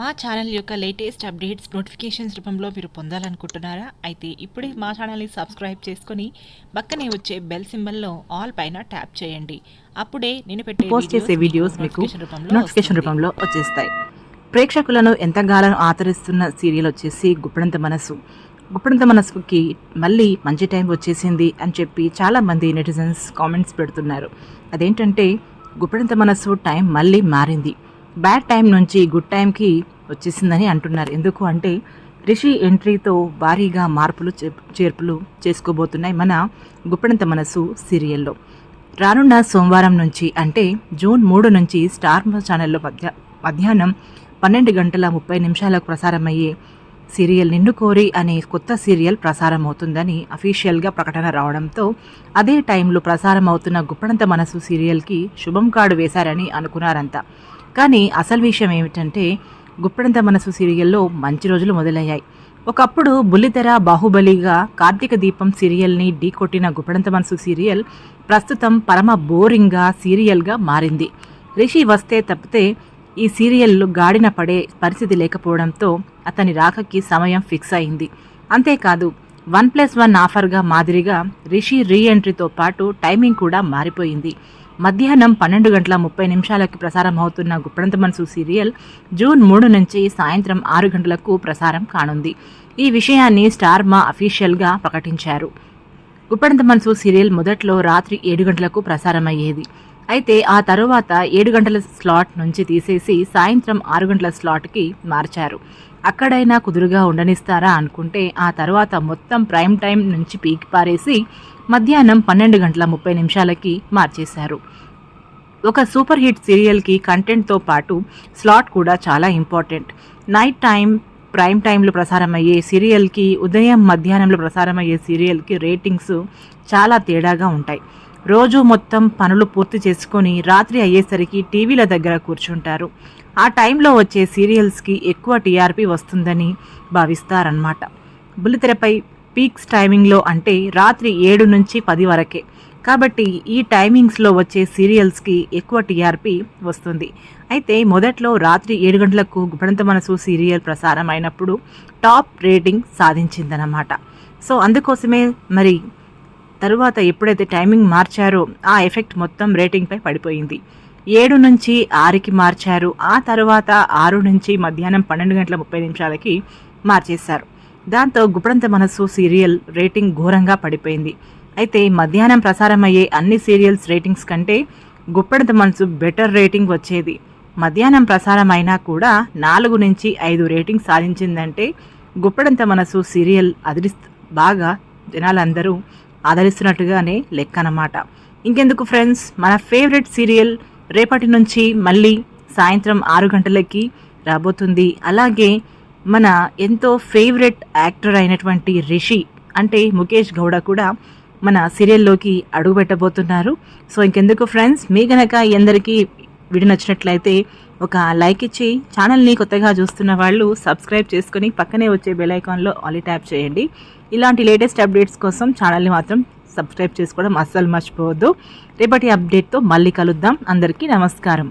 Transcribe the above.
మా ఛానల్ యొక్క latest updates notifications రూపంలో మీరు పొందాలనుకుంటున్నారా? అయితే ఇప్పుడే మా ఛానల్ని సబ్స్క్రైబ్ చేసుకొని పక్కనే వచ్చే బెల్ సింబల్లో ఆల్ పైన ట్యాప్ చేయండి. అప్పుడే నేను పెట్టే పోస్ట్ చేసే వీడియోస్ మీకు నోటిఫికేషన్. రూపంలో వచ్చేస్తాయి. ప్రేక్షకులను ఎంతగానో ఆదరిస్తున్న సీరియల్ వచ్చేసి గుప్పడంత మనసు గుప్పడంత మనసుకి మళ్ళీ మంచి టైం వచ్చేసింది అని చెప్పి చాలా మంది నెటిజన్స్ కామెంట్స్ పెడుతున్నారు. అదేంటంటే గుప్పడంత మనసు టైం మళ్ళీ మారింది. బ్యాడ్ టైం నుంచి గుడ్ టైంకి వచ్చేసిందని అంటున్నారు. ఎందుకు అంటే రిషి ఎంట్రీతో భారీగా మార్పులు చే- చేర్పులు చేసుకోబోతున్నాయి మన గుప్పడంత మనసు సీరియల్లో. రానున్న సోమవారం నుంచి అంటే జూన్ మూడు నుంచి స్టార్ ఛానల్లో మధ్య మధ్యాహ్నం పన్నెండు గంటల ముప్పై నిమిషాలకు ప్రసారమయ్యే సీరియల్ నిన్ను కోరి అనే కొత్త సీరియల్ ప్రసారం అవుతుందని అఫీషియల్గా ప్రకటన రావడంతో అదే టైంలో ప్రసారం అవుతున్న గుప్పడంత మనసు సీరియల్కి శుభం కార్డు వేశారని అనుకున్నారంతా కానీ అసలు విషయం ఏమిటంటే గుప్పడంత మనసు సీరియల్లో మంచి రోజులు మొదలయ్యాయి. ఒకప్పుడు బుల్లితెర బాహుబలిగా కార్తీక దీపం సీరియల్ని ఢీకొట్టిన గుప్పడంత మనసు సీరియల్ ప్రస్తుతం పరమ బోరింగ్గా సీరియల్గా మారింది. రిషి వస్తే తప్పితే ఈ సీరియల్లు గాడిన పడే పరిస్థితి లేకపోవడంతో అతని రాకకి సమయం ఫిక్స్ అయింది. అంతేకాదు వన్ ప్లస్ వన్ ఆఫర్గా మాదిరిగా రిషి రీ ఎంట్రీతో పాటు టైమింగ్ కూడా మారిపోయింది. మధ్యాహ్నం పన్నెండు గంటల ముప్పై నిమిషాలకి ప్రసారం అవుతున్న గుప్పడంత మనసు సీరియల్ జూన్ మూడు నుంచి సాయంత్రం ఆరు గంటలకు ప్రసారం కానుంది. ఈ విషయాన్ని స్టార్ మా అఫీషియల్గా ప్రకటించారు. గుప్పడంత మనసు సీరియల్ మొదట్లో రాత్రి ఏడు గంటలకు ప్రసారమయ్యేది. అయితే ఆ తరువాత ఏడు గంటల స్లాట్ నుంచి తీసేసి సాయంత్రం ఆరు గంటల స్లాట్కి మార్చారు. అక్కడైనా కుదురుగా ఉండనిస్తారా అనుకుంటే ఆ తర్వాత మొత్తం ప్రైమ్ టైం నుంచి పీకి పారేసి మధ్యాహ్నం పన్నెండు గంటల ముప్పై నిమిషాలకి మార్చేశారు. ఒక సూపర్ హిట్ సీరియల్కి కంటెంట్తో పాటు స్లాట్ కూడా చాలా ఇంపార్టెంట్. నైట్ టైం ప్రైమ్ టైంలో ప్రసారమయ్యే సీరియల్కి ఉదయం మధ్యాహ్నంలో ప్రసారమయ్యే సీరియల్కి రేటింగ్స్ చాలా తేడాగా ఉంటాయి. రోజు మొత్తం పనులు పూర్తి చేసుకొని రాత్రి అయ్యేసరికి టీవీల దగ్గర కూర్చుంటారు. ఆ టైంలో వచ్చే సీరియల్స్కి ఎక్కువ టీఆర్పీ వస్తుందని భావిస్తారన్నమాట. బుల్లితెరపై పీక్స్ టైమింగ్లో అంటే రాత్రి ఏడు నుంచి పది వరకే. కాబట్టి ఈ టైమింగ్స్లో వచ్చే సీరియల్స్కి ఎక్కువ టీఆర్పీ వస్తుంది. అయితే మొదట్లో రాత్రి ఏడు గంటలకు గుణంత మనసు సీరియల్ ప్రసారం అయినప్పుడు టాప్ రేటింగ్ సాధించిందన్నమాట. సో అందుకోసమే మరి తరువాత ఎప్పుడైతే టైమింగ్ మార్చారో ఆ ఎఫెక్ట్ మొత్తం రేటింగ్పై పడిపోయింది. ఏడు నుంచి ఆరుకి మార్చారు. ఆ తర్వాత ఆరు నుంచి మధ్యాహ్నం పన్నెండు గంటల ముప్పై నిమిషాలకి మార్చేశారు. దాంతో గుపడంత మనస్సు సీరియల్ రేటింగ్ ఘోరంగా పడిపోయింది. అయితే మధ్యాహ్నం ప్రసారమయ్యే అన్ని సీరియల్స్ రేటింగ్స్ కంటే గుప్పడంత మనసు బెటర్ రేటింగ్ వచ్చేది. మధ్యాహ్నం ప్రసారం అయినా కూడా నాలుగు నుంచి ఐదు రేటింగ్ సాధించిందంటే గుప్పడంత మనసు సీరియల్ అదిరి బాగా జనాలందరూ ఆదరిస్తున్నట్టుగానే లెక్క అన్నమాట ఇంకెందుకు ఫ్రెండ్స్? మన ఫేవరెట్ సీరియల్ రేపటి నుంచి మళ్ళీ సాయంత్రం ఆరు గంటలకి రాబోతుంది. అలాగే మన ఎంతో ఫేవరెట్ యాక్టర్ అయినటువంటి రిషి అంటే ముఖేష్ గౌడ కూడా మన సీరియల్లోకి అడుగు పెట్టబోతున్నారు సో ఇంకెందుకు ఫ్రెండ్స్? మీ గనక ఎందరికీ వీడియో నచ్చినట్లయితే ఒక లైక్ ఇచ్చి ఛానల్ని కొత్తగా చూస్తున్న వాళ్ళు సబ్స్క్రైబ్ చేసుకొని పక్కనే వచ్చే బెల్ ఐకాన్లో ఆలీ ట్యాప్ చేయండి. ఇలాంటి లేటెస్ట్ అప్డేట్స్ కోసం ఛానల్ని మాత్రం సబ్స్క్రైబ్ చేసుకోవడం అస్సలు మర్చిపోవద్దు. రేపటి అప్డేట్తో మళ్ళీ కలుద్దాం. అందరికీ నమస్కారం.